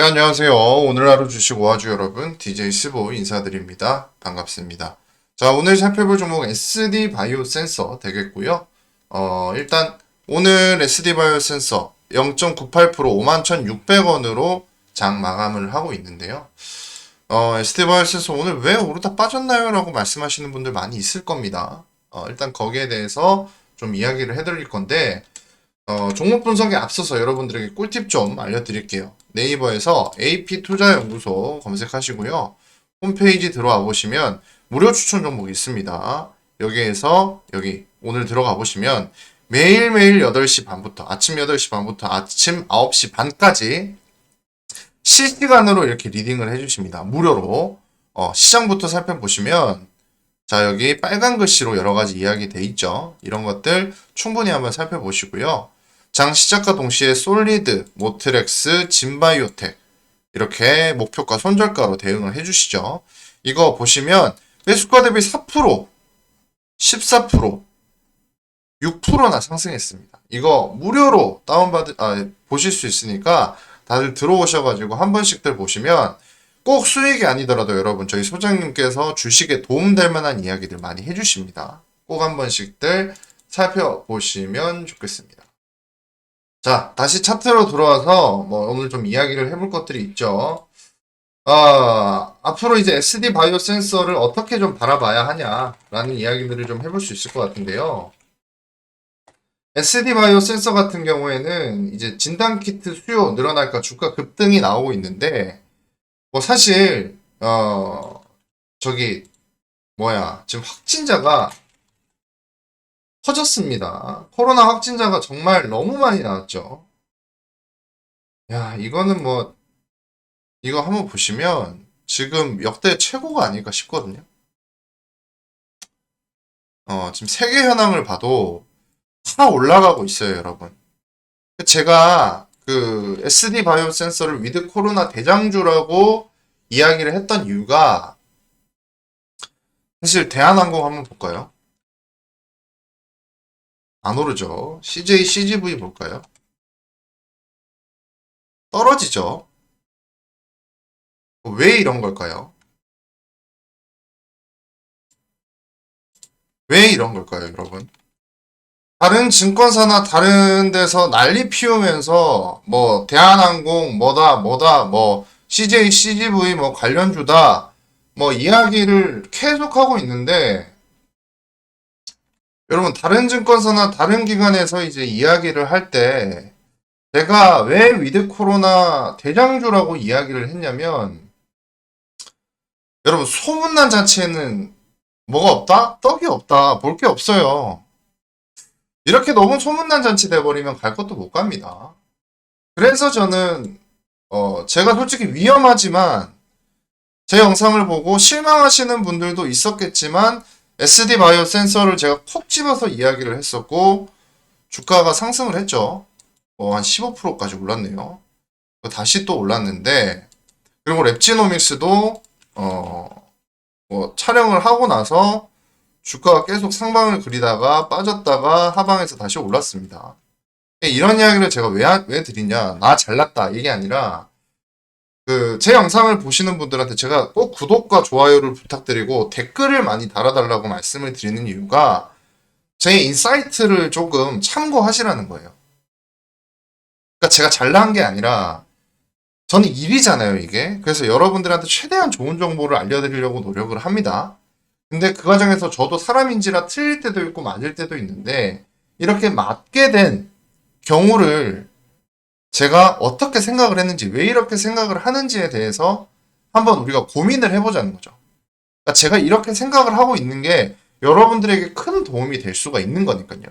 네, 안녕하세요. 오늘 하루 주식 오아주 여러분, DJ 스보 인사드립니다. 반갑습니다. 자, 오늘 살펴볼 종목 SD 바이오 센서 되겠고요. 어, 일단 오늘 SD 바이오 센서 0.98% 51,600원으로 장 마감을 하고 있는데요. 어, SD 바이오 센서 오늘 왜 오르다 빠졌나요? 라고 말씀하시는 분들 많이 있을 겁니다. 어, 일단 거기에 대해서 좀 이야기를 해드릴 건데, 어, 종목 분석에 앞서서 여러분들에게 꿀팁 좀 알려드릴게요. 네이버에서 AP투자연구소 검색하시고요. 홈페이지 들어와 보시면 무료 추천 종목이 있습니다. 여기에서 여기 오늘 들어가 보시면 매일매일 8시 반부터 아침 8시 반부터 아침 9시 반까지 실시간으로 이렇게 리딩을 해주십니다. 무료로 어, 시장부터 살펴보시면 자 여기 빨간 글씨로 여러 가지 이야기 돼 있죠. 이런 것들 충분히 한번 살펴보시고요. 장 시작과 동시에 솔리드, 모트렉스, 진바이오텍 이렇게 목표가 손절가로 대응을 해주시죠. 이거 보시면 매수가 대비 4%, 14%, 6%나 상승했습니다. 이거 무료로 다운받으 아, 보실 수 있으니까 다들 들어오셔가지고 한 번씩들 보시면 꼭 수익이 아니더라도 여러분 저희 소장님께서 주식에 도움될 만한 이야기들 많이 해주십니다. 꼭 한 번씩들 살펴보시면 좋겠습니다. 자, 다시 차트로 들어와서 뭐 오늘 좀 이야기를 해볼 것들이 있죠. 아, 앞으로 이제 SD 바이오 센서를 어떻게 좀 바라봐야 하냐라는 이야기들을 좀 해볼 수 있을 것 같은데요. SD 바이오 센서 같은 경우에는 이제 진단 키트 수요 늘어날까 주가 급등이 나오고 있는데 뭐 사실 어 저기 뭐야 지금 확진자가 터졌습니다. 코로나 확진자가 정말 너무 많이 나왔죠. 야, 이거는 뭐, 이거 한번 보시면 지금 역대 최고가 아닐까 싶거든요. 어, 지금 세계 현황을 봐도 다 올라가고 있어요, 여러분. 제가 그 SD 바이오 센서를 위드 코로나 대장주라고 이야기를 했던 이유가 사실 대한항공 한번 볼까요? 안 오르죠. CJ, CGV 볼까요? 떨어지죠. 왜 이런 걸까요? 왜 이런 걸까요, 여러분? 다른 증권사나 다른 데서 난리 피우면서 뭐 대한항공 뭐다 뭐다 뭐 CJ, CGV 뭐 관련주다 뭐 이야기를 계속하고 있는데 여러분, 다른 증권사나 다른 기관에서 이제 이야기를 할 때, 제가 왜 위드 코로나 대장주라고 이야기를 했냐면, 여러분, 소문난 자체는 뭐가 없다? 떡이 없다. 볼 게 없어요. 이렇게 너무 소문난 잔치 돼버리면 갈 것도 못 갑니다. 그래서 저는, 어, 제가 솔직히 위험하지만, 제 영상을 보고 실망하시는 분들도 있었겠지만, SD 바이오 센서를 제가 콕 집어서 이야기를 했었고 주가가 상승을 했죠. 뭐한 15%까지 올랐네요. 다시 또 올랐는데 그리고 랩지노믹스도 어 뭐 촬영을 하고 나서 주가가 계속 상방을 그리다가 빠졌다가 하방에서 다시 올랐습니다. 이런 이야기를 제가 왜, 왜 드리냐 나 잘났다 이게 아니라 그 제 영상을 보시는 분들한테 제가 꼭 구독과 좋아요를 부탁드리고 댓글을 많이 달아달라고 말씀을 드리는 이유가 제 인사이트를 조금 참고하시라는 거예요. 그러니까 제가 잘난 게 아니라 저는 일이잖아요, 이게. 그래서 여러분들한테 최대한 좋은 정보를 알려드리려고 노력을 합니다. 근데 그 과정에서 저도 사람인지라 틀릴 때도 있고 맞을 때도 있는데 이렇게 맞게 된 경우를 제가 어떻게 생각을 했는지, 왜 이렇게 생각을 하는지에 대해서 한번 우리가 고민을 해보자는 거죠. 그러니까 제가 이렇게 생각을 하고 있는 게 여러분들에게 큰 도움이 될 수가 있는 거니까요.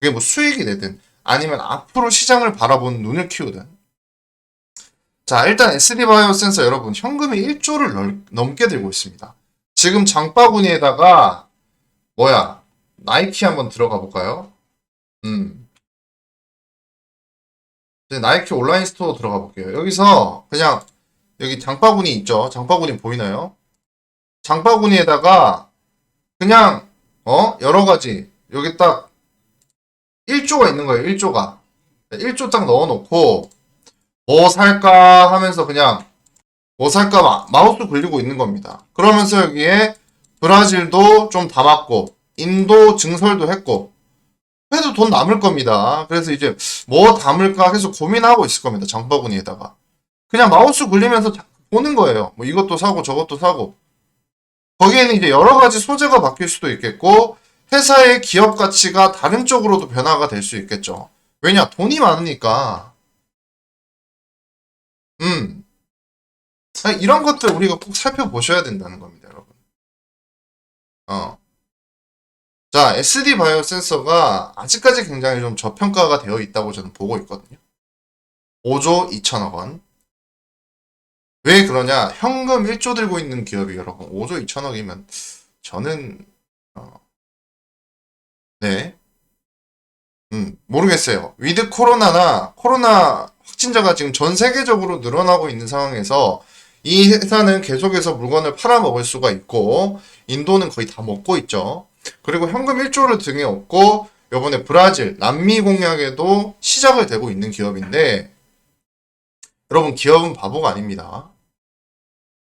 그게 뭐 수익이 되든 아니면 앞으로 시장을 바라보는 눈을 키우든. 자, 일단 SD 바이오 센서 여러분 현금이 1조를 넘게 들고 있습니다. 지금 장바구니에다가 뭐야 나이키 한번 들어가 볼까요? 음. 나이키 온라인 스토어 들어가 볼게요. 여기서 그냥 여기 장바구니 있죠? 장바구니 보이나요? 장바구니에다가 그냥 어 여러 가지 여기 딱 1조가 있는 거예요. 1조가 1조 딱 넣어놓고 뭐 살까 하면서 그냥 뭐 살까 마, 마우스 굴리고 있는 겁니다. 그러면서 여기에 브라질도 좀 담았고 인도 증설도 했고 해도 돈 남을 겁니다. 그래서 이제 뭐 담을까 계속 고민하고 있을 겁니다. 장바구니에다가 그냥 마우스 굴리면서 자- 보는 거예요. 뭐 이것도 사고 저것도 사고 거기에는 이제 여러 가지 소재가 바뀔 수도 있겠고 회사의 기업 가치가 다른 쪽으로도 변화가 될 수 있겠죠. 왜냐 돈이 많으니까 음 아니, 이런 것들 우리가 꼭 살펴보셔야 된다는 겁니다, 여러분. 어. 자, SD 바이오 센서가 아직까지 굉장히 좀 저평가가 되어 있다고 저는 보고 있거든요. 5조 2천억 원. 왜 그러냐? 현금 1조 들고 있는 기업이 여러분 5조 2천억이면 저는 어, 네. 음, 모르겠어요. 위드 코로나나 코로나 확진자가 지금 전 세계적으로 늘어나고 있는 상황에서 이 회사는 계속해서 물건을 팔아먹을 수가 있고 인도는 거의 다 먹고 있죠. 그리고 현금 1조를 등에 업고 요번에 브라질, 남미 공약에도 시작을 되고 있는 기업인데 여러분 기업은 바보가 아닙니다.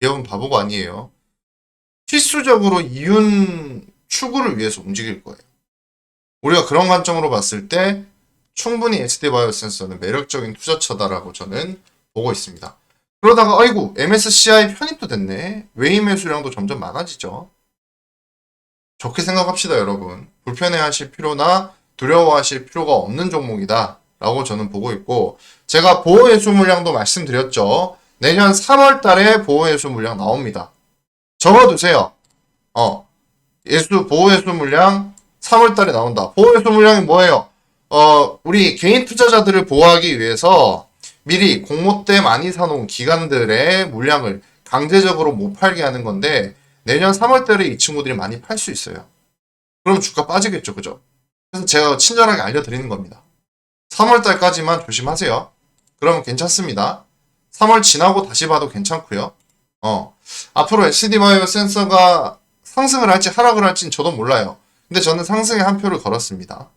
기업은 바보가 아니에요. 필수적으로 이윤 추구를 위해서 움직일 거예요. 우리가 그런 관점으로 봤을 때 충분히 SD 바이오 센서는 매력적인 투자처다라고 저는 보고 있습니다. 그러다가 아이고 MSCI 편입도 됐네. 외인 매수량도 점점 많아지죠. 좋게 생각합시다, 여러분. 불편해하실 필요나 두려워하실 필요가 없는 종목이다. 라고 저는 보고 있고, 제가 보호예수 물량도 말씀드렸죠. 내년 3월 달에 보호예수 물량 나옵니다. 적어두세요. 어, 예수, 보호예수 물량 3월 달에 나온다. 보호예수 물량이 뭐예요? 어, 우리 개인 투자자들을 보호하기 위해서 미리 공모 때 많이 사놓은 기관들의 물량을 강제적으로 못 팔게 하는 건데 내년 3월 달에 이 친구들이 많이 팔 수 있어요. 그럼 주가 빠지겠죠, 그죠? 그래서 제가 친절하게 알려드리는 겁니다. 3월 달까지만 조심하세요. 그러면 괜찮습니다. 3월 지나고 다시 봐도 괜찮고요. 어, 앞으로 SD 바이오 센서가 상승을 할지 하락을 할지는 저도 몰라요. 근데 저는 상승에 한 표를 걸었습니다.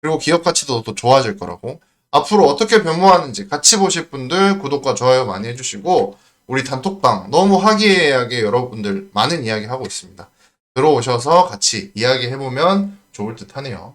그리고 기업 가치도 또 좋아질 거라고. 앞으로 어떻게 변모하는지 같이 보실 분들 구독과 좋아요 많이 해주시고 우리 단톡방 너무 화기애애하게 여러분들 많은 이야기 하고 있습니다. 들어오셔서 같이 이야기 해보면 좋을 듯 하네요.